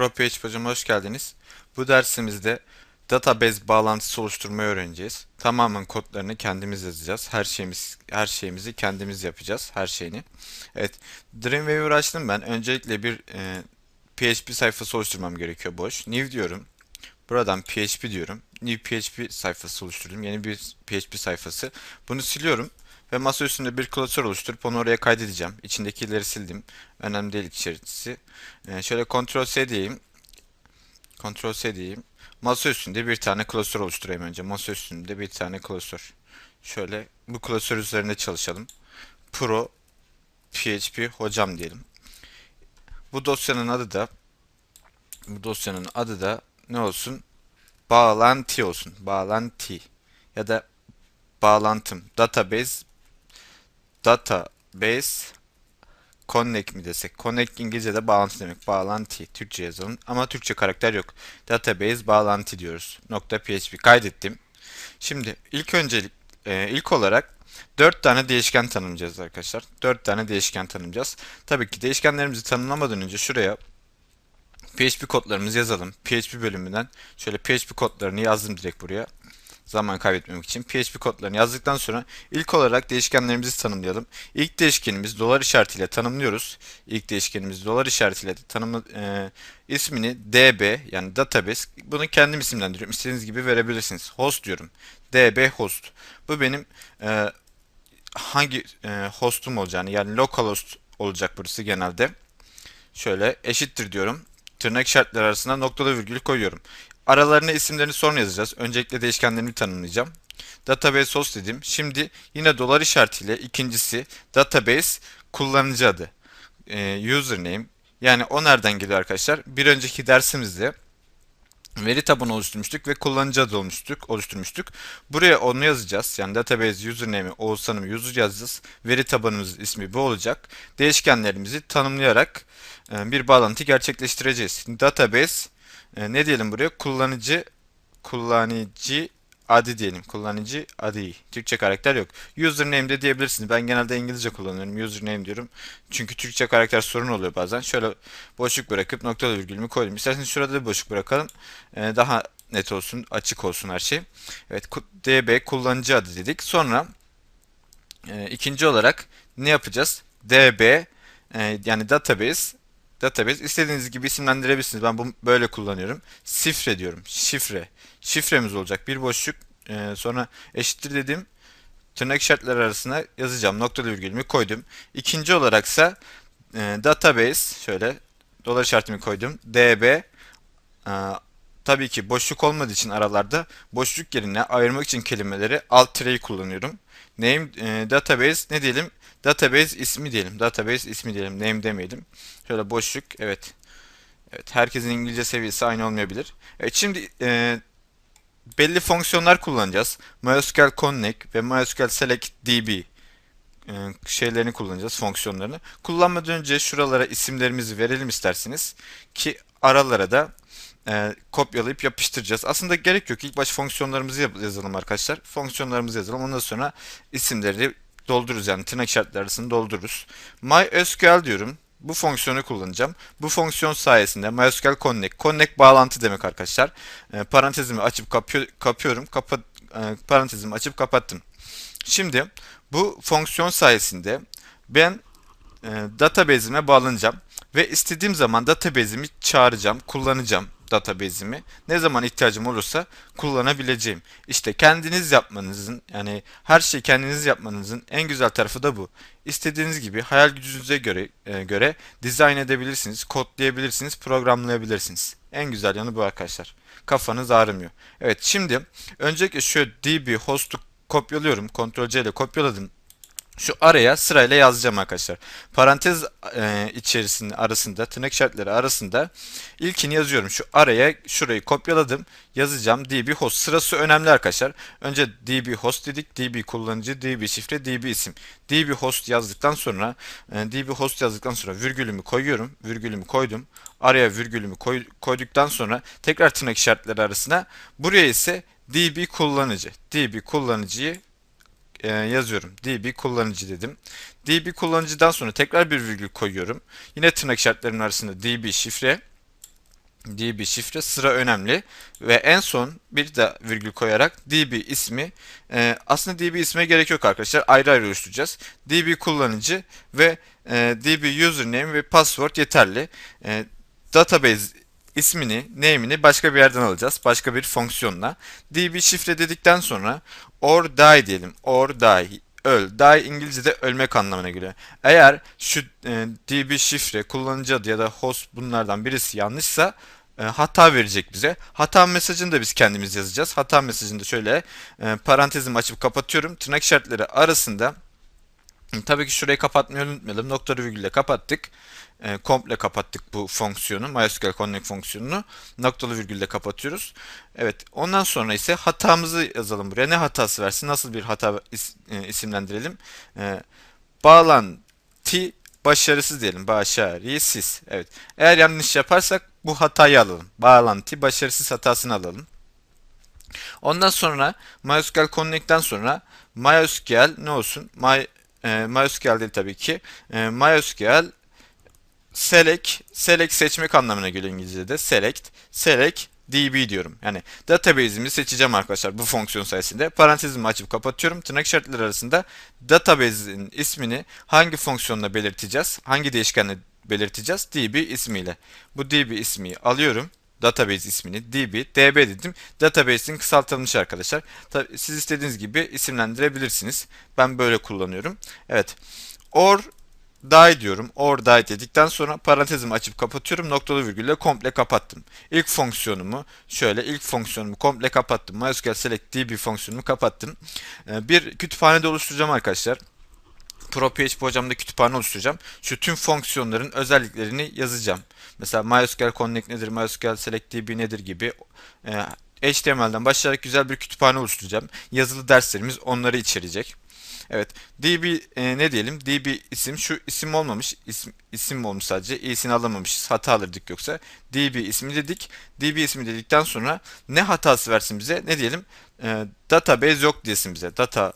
Pro PHP hocam hoş geldiniz. Bu dersimizde database bağlantısı oluşturmayı öğreneceğiz. Tamamen kodlarını kendimiz yazacağız. Her şeyimiz her şeyimizi kendimiz yapacağız. Her şeyini. Evet. Dreamweaver açtım ben. Öncelikle bir e, PHP sayfası oluşturmam gerekiyor boş. New diyorum. Buradan PHP diyorum. New PHP sayfası oluşturdum. Yeni bir PHP sayfası. Bunu siliyorum. Ve masa üstünde bir klasör oluşturup onu oraya kaydedeceğim. İçindekileri sildim. Önemli değil içerisi. Ee, şöyle Ctrl S diyeyim. Ctrl S diyeyim. Masa üstünde bir tane klasör oluşturayım önce. Masa üstünde bir tane klasör. Şöyle bu klasör üzerinde çalışalım. Pro PHP hocam diyelim. Bu dosyanın adı da bu dosyanın adı da ne olsun? Bağlantı olsun. Bağlantı ya da bağlantım. Database database connect mi desek? Connect İngilizce'de bağlantı demek. Bağlantı. Türkçe yazalım. Ama Türkçe karakter yok. Database bağlantı diyoruz. Nokta .php kaydettim. Şimdi ilk öncelik e, ilk olarak 4 tane değişken tanımlayacağız arkadaşlar. 4 tane değişken tanımlayacağız. Tabii ki değişkenlerimizi tanımlamadan önce şuraya PHP kodlarımızı yazalım. PHP bölümünden şöyle PHP kodlarını yazdım direkt buraya zaman kaybetmemek için PHP kodlarını yazdıktan sonra ilk olarak değişkenlerimizi tanımlayalım. İlk değişkenimiz dolar işaretiyle tanımlıyoruz. İlk değişkenimiz dolar işaretiyle tanımlı e, ismini db yani database bunu kendim isimlendiriyorum. İstediğiniz gibi verebilirsiniz. Host diyorum. db host. Bu benim e, hangi e, hostum olacağını yani localhost olacak burası genelde. Şöyle eşittir diyorum. Tırnak işaretleri arasında noktalı virgül koyuyorum. Aralarına isimlerini sonra yazacağız. Öncelikle değişkenlerini tanımlayacağım. Database host dedim. Şimdi yine dolar işaretiyle ikincisi database kullanıcı adı. Ee, username. Yani o nereden geliyor arkadaşlar? Bir önceki dersimizde veri tabanı oluşturmuştuk ve kullanıcı adı olmuştuk, oluşturmuştuk. Buraya onu yazacağız. Yani database username'i Oğuzhan'ım user yazacağız. Veri tabanımızın ismi bu olacak. Değişkenlerimizi tanımlayarak e, bir bağlantı gerçekleştireceğiz. Database e, ne diyelim buraya? Kullanıcı kullanıcı adı diyelim. Kullanıcı adı. Türkçe karakter yok. Username de diyebilirsiniz. Ben genelde İngilizce kullanıyorum. Username diyorum. Çünkü Türkçe karakter sorun oluyor bazen. Şöyle boşluk bırakıp noktalı virgülümü koydum. İsterseniz şurada da boşluk bırakalım. Ee, daha net olsun, açık olsun her şey. Evet, db kullanıcı adı dedik. Sonra e, ikinci olarak ne yapacağız? db e, yani database database istediğiniz gibi isimlendirebilirsiniz. Ben bunu böyle kullanıyorum. Şifre diyorum. Şifre. Şifremiz olacak. Bir boşluk e, sonra eşittir dedim. Tırnak işaretleri arasına yazacağım. Noktalı virgülümü koydum. İkinci olaraksa e, database şöyle dolar işaretimi koydum. db e, tabii ki boşluk olmadığı için aralarda boşluk yerine ayırmak için kelimeleri alt tireyi kullanıyorum. Name e, database ne diyelim? Database ismi diyelim. Database ismi diyelim. Name demeyelim. Şöyle boşluk. Evet. Evet. Herkesin İngilizce seviyesi aynı olmayabilir. Evet. Şimdi e, belli fonksiyonlar kullanacağız. MySQL Connect ve MySQL Select DB e, şeylerini kullanacağız, fonksiyonlarını. Kullanmadan önce şuralara isimlerimizi verelim isterseniz ki aralara da e, kopyalayıp yapıştıracağız. Aslında gerek yok. İlk baş fonksiyonlarımızı yazalım arkadaşlar. Fonksiyonlarımızı yazalım. Ondan sonra isimleri doldururuz yani tırnak işaretleri arasını doldururuz. MySQL diyorum. Bu fonksiyonu kullanacağım. Bu fonksiyon sayesinde MySQL Connect, Connect bağlantı demek arkadaşlar. E, parantezimi açıp kapıyor, kapıyorum. Kapa, e, parantezimi açıp kapattım. Şimdi bu fonksiyon sayesinde ben e, database'ime bağlanacağım ve istediğim zaman database'imi çağıracağım, kullanacağım database'imi ne zaman ihtiyacım olursa kullanabileceğim. İşte kendiniz yapmanızın yani her şeyi kendiniz yapmanızın en güzel tarafı da bu. İstediğiniz gibi hayal gücünüze göre e, göre dizayn edebilirsiniz, kodlayabilirsiniz, programlayabilirsiniz. En güzel yanı bu arkadaşlar. Kafanız ağrımıyor. Evet şimdi öncelikle şu db host'u kopyalıyorum. Ctrl C ile kopyaladım şu araya sırayla yazacağım arkadaşlar. Parantez e, içerisinde arasında tırnak işaretleri arasında ilkini yazıyorum. Şu araya şurayı kopyaladım. Yazacağım db host. Sırası önemli arkadaşlar. Önce db host dedik. db kullanıcı, db şifre, db isim. db host yazdıktan sonra e, db host yazdıktan sonra virgülümü koyuyorum. Virgülümü koydum. Araya virgülümü koy, koyduktan sonra tekrar tırnak işaretleri arasına buraya ise db kullanıcı. db kullanıcıyı e, yazıyorum. db kullanıcı dedim. db kullanıcıdan sonra tekrar bir virgül koyuyorum. Yine tırnak işaretlerinin arasında db şifre. db şifre sıra önemli ve en son bir de virgül koyarak db ismi e, aslında db isme gerek yok arkadaşlar ayrı ayrı oluşturacağız db kullanıcı ve e, db username ve password yeterli e, database ismini, name'ini başka bir yerden alacağız. Başka bir fonksiyonla. db şifre dedikten sonra or die diyelim. Or die öl. Die İngilizce'de ölmek anlamına geliyor. Eğer şu e, db şifre, kullanıcı adı ya da host bunlardan birisi yanlışsa e, hata verecek bize. Hata mesajını da biz kendimiz yazacağız. Hata mesajını da şöyle e, parantezimi açıp kapatıyorum. Tırnak işaretleri arasında Tabii ki şurayı kapatmayı unutmayalım. Nokta virgülle kapattık. E, komple kapattık bu fonksiyonu. MySQL Connect fonksiyonunu. Noktalı virgülle kapatıyoruz. Evet. Ondan sonra ise hatamızı yazalım buraya. Ne hatası versin? Nasıl bir hata is, e, isimlendirelim? E, bağlantı başarısız diyelim. Başarısız. Evet. Eğer yanlış yaparsak bu hatayı alalım. Bağlantı başarısız hatasını alalım. Ondan sonra MySQL Connect'ten sonra MySQL ne olsun? My e, MySQL değil tabii ki. E, MySQL select, select seçmek anlamına geliyor İngilizce'de. Select, select db diyorum. Yani database'imi seçeceğim arkadaşlar bu fonksiyon sayesinde. Parantezimi açıp kapatıyorum. Tırnak işaretleri arasında database'in ismini hangi fonksiyonla belirteceğiz? Hangi değişkenle belirteceğiz? db ismiyle. Bu db ismi alıyorum database ismini db, db dedim. Database'in kısaltılmış arkadaşlar. Tabii siz istediğiniz gibi isimlendirebilirsiniz. Ben böyle kullanıyorum. Evet. Or die diyorum. Or die dedikten sonra parantezimi açıp kapatıyorum. Noktalı virgülle komple kapattım. İlk fonksiyonumu şöyle ilk fonksiyonumu komple kapattım. MySQL select db fonksiyonumu kapattım. Ee, bir kütüphane de oluşturacağım arkadaşlar. ProPHP hocamda kütüphane oluşturacağım. Şu tüm fonksiyonların özelliklerini yazacağım. Mesela MySQL Connect nedir, MySQL Select DB nedir gibi e, HTML'den başlayarak güzel bir kütüphane oluşturacağım. Yazılı derslerimiz onları içerecek. Evet. DB e, ne diyelim? DB isim. Şu isim olmamış. İsim, isim olmuş sadece. İyisini alamamışız. Hata alırdık yoksa. DB ismi dedik. DB ismi dedikten sonra ne hatası versin bize? Ne diyelim? E, database yok diyesin bize. Data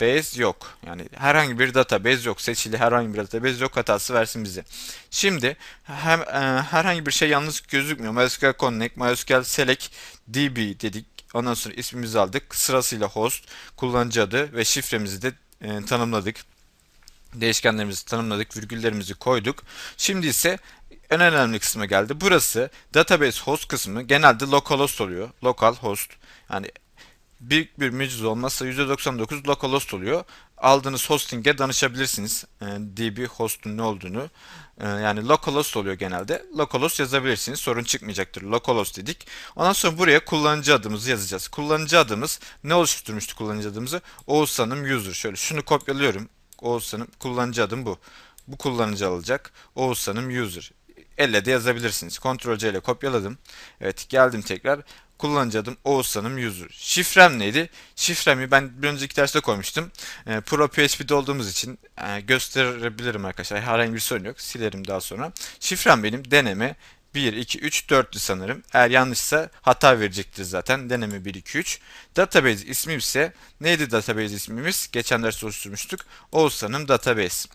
base yok. Yani herhangi bir database yok. Seçili herhangi bir database yok hatası versin bize. Şimdi hem e, herhangi bir şey yalnız gözükmüyor. MySQL Connect, MySQL Select DB dedik. Ondan sonra ismimizi aldık. Sırasıyla host, kullanıcı adı ve şifremizi de e, tanımladık. Değişkenlerimizi tanımladık, virgüllerimizi koyduk. Şimdi ise en önemli kısmı geldi. Burası database host kısmı genelde localhost oluyor. Local host. Yani büyük bir mucize olmazsa %99 localhost oluyor. Aldığınız hosting'e danışabilirsiniz. E, DB host'un ne olduğunu. E, yani localhost oluyor genelde. Localhost yazabilirsiniz. Sorun çıkmayacaktır. Localhost dedik. Ondan sonra buraya kullanıcı adımızı yazacağız. Kullanıcı adımız ne oluşturmuştu kullanıcı adımızı? Oğuzhan'ım user. Şöyle şunu kopyalıyorum. Oğuzhan'ım kullanıcı adım bu. Bu kullanıcı alacak. Oğuzhan'ım user elle de yazabilirsiniz. Ctrl C ile kopyaladım. Evet geldim tekrar. Kullanıcı adım Oğuzhan'ım user. Şifrem neydi? Şifremi ben bir önceki derste koymuştum. E, Pro PHP'de olduğumuz için e, gösterebilirim arkadaşlar. Herhangi bir sorun yok. Silerim daha sonra. Şifrem benim deneme 1, 2, 3, 4'tü sanırım. Eğer yanlışsa hata verecektir zaten. Deneme 1, 2, 3. Database ismim ise neydi database ismimiz? Geçen ders oluşturmuştuk. Oğuzhan'ım database.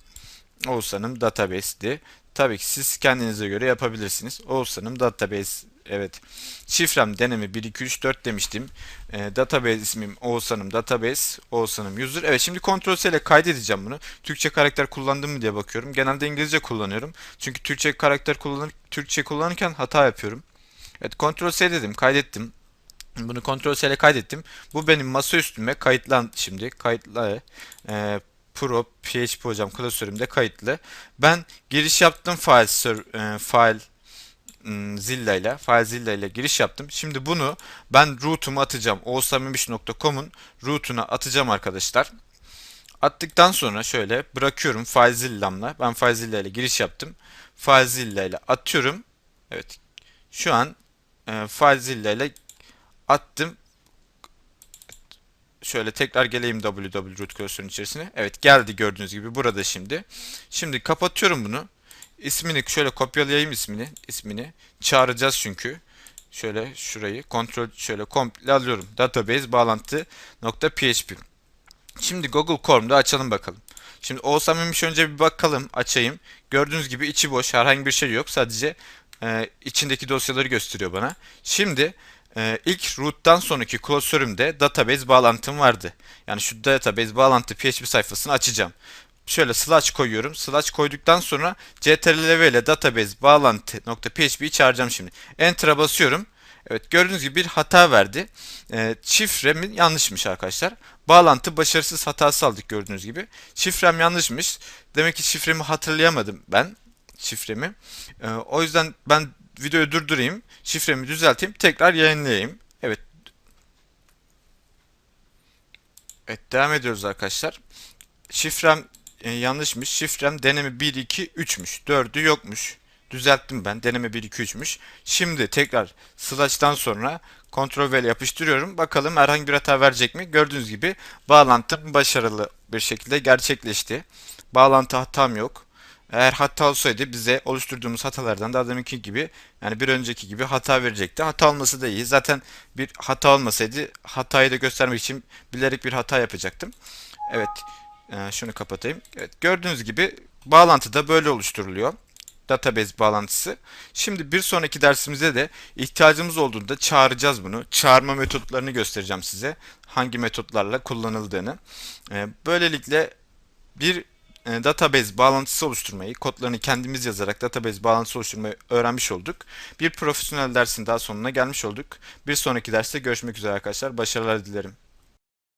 Oğuzhan'ım database'di. Tabii ki siz kendinize göre yapabilirsiniz. Oğuzhan'ım database Evet. Şifrem deneme 1 2 3 4 demiştim. E, database ismim Oğuzhan'ım database, Oğuzhan'ım user. Evet şimdi Ctrl C ile kaydedeceğim bunu. Türkçe karakter kullandım mı diye bakıyorum. Genelde İngilizce kullanıyorum. Çünkü Türkçe karakter kullanır Türkçe kullanırken hata yapıyorum. Evet Ctrl C dedim, kaydettim. Bunu Ctrl C ile kaydettim. Bu benim masa üstüme kayıtlan şimdi. Kayıtla e, Pro PHP hocam klasörümde kayıtlı. Ben giriş yaptım file e, file Hmm, Zilla ile, FileZilla ile giriş yaptım. Şimdi bunu ben root'umu atacağım. oğuzhanmemiş.com'un root'una atacağım arkadaşlar. Attıktan sonra şöyle bırakıyorum FileZilla'mla. Ben FileZilla ile giriş yaptım. FileZilla ile atıyorum. Evet. Şu an e, FileZilla ile attım. Şöyle tekrar geleyim www içerisine. Evet geldi gördüğünüz gibi burada şimdi. Şimdi kapatıyorum bunu. İsmini şöyle kopyalayayım ismini. ismini. Çağıracağız çünkü. Şöyle şurayı kontrol şöyle komple alıyorum. Database bağlantı nokta php. Şimdi Google Chrome'da açalım bakalım. Şimdi Oğuzhan Memiş önce bir bakalım açayım. Gördüğünüz gibi içi boş herhangi bir şey yok. Sadece e, içindeki dosyaları gösteriyor bana. Şimdi e, ilk root'tan sonraki klasörümde database bağlantım vardı. Yani şu database bağlantı PHP sayfasını açacağım. Şöyle slash koyuyorum. Slash koyduktan sonra ctrl ile database bağlantı.php'yi çağıracağım şimdi. Enter'a basıyorum. Evet gördüğünüz gibi bir hata verdi. E, şifremin yanlışmış arkadaşlar. Bağlantı başarısız hatası aldık gördüğünüz gibi. Şifrem yanlışmış. Demek ki şifremi hatırlayamadım ben. Şifremi. E, o yüzden ben videoyu durdurayım. Şifremi düzelteyim. Tekrar yayınlayayım. Evet. Evet devam ediyoruz arkadaşlar. Şifrem e, yanlışmış. Şifrem deneme 1 2 3'müş. 4'ü yokmuş. Düzelttim ben. Deneme 1 2 3'müş. Şimdi tekrar slash'tan sonra kontrol V yapıştırıyorum. Bakalım herhangi bir hata verecek mi? Gördüğünüz gibi bağlantım başarılı bir şekilde gerçekleşti. Bağlantı hatam yok. Eğer hata olsaydı bize oluşturduğumuz hatalardan daha deminki gibi yani bir önceki gibi hata verecekti. Hata olması da iyi. Zaten bir hata olmasaydı hatayı da göstermek için bilerek bir hata yapacaktım. Evet. e, Şunu kapatayım. Evet, gördüğünüz gibi bağlantı da böyle oluşturuluyor. Database bağlantısı. Şimdi bir sonraki dersimizde de ihtiyacımız olduğunda çağıracağız bunu. Çağırma metotlarını göstereceğim size. Hangi metotlarla kullanıldığını. E, Böylelikle bir database bağlantısı oluşturmayı, kodlarını kendimiz yazarak database bağlantısı oluşturmayı öğrenmiş olduk. Bir profesyonel dersin daha sonuna gelmiş olduk. Bir sonraki derste görüşmek üzere arkadaşlar. Başarılar dilerim.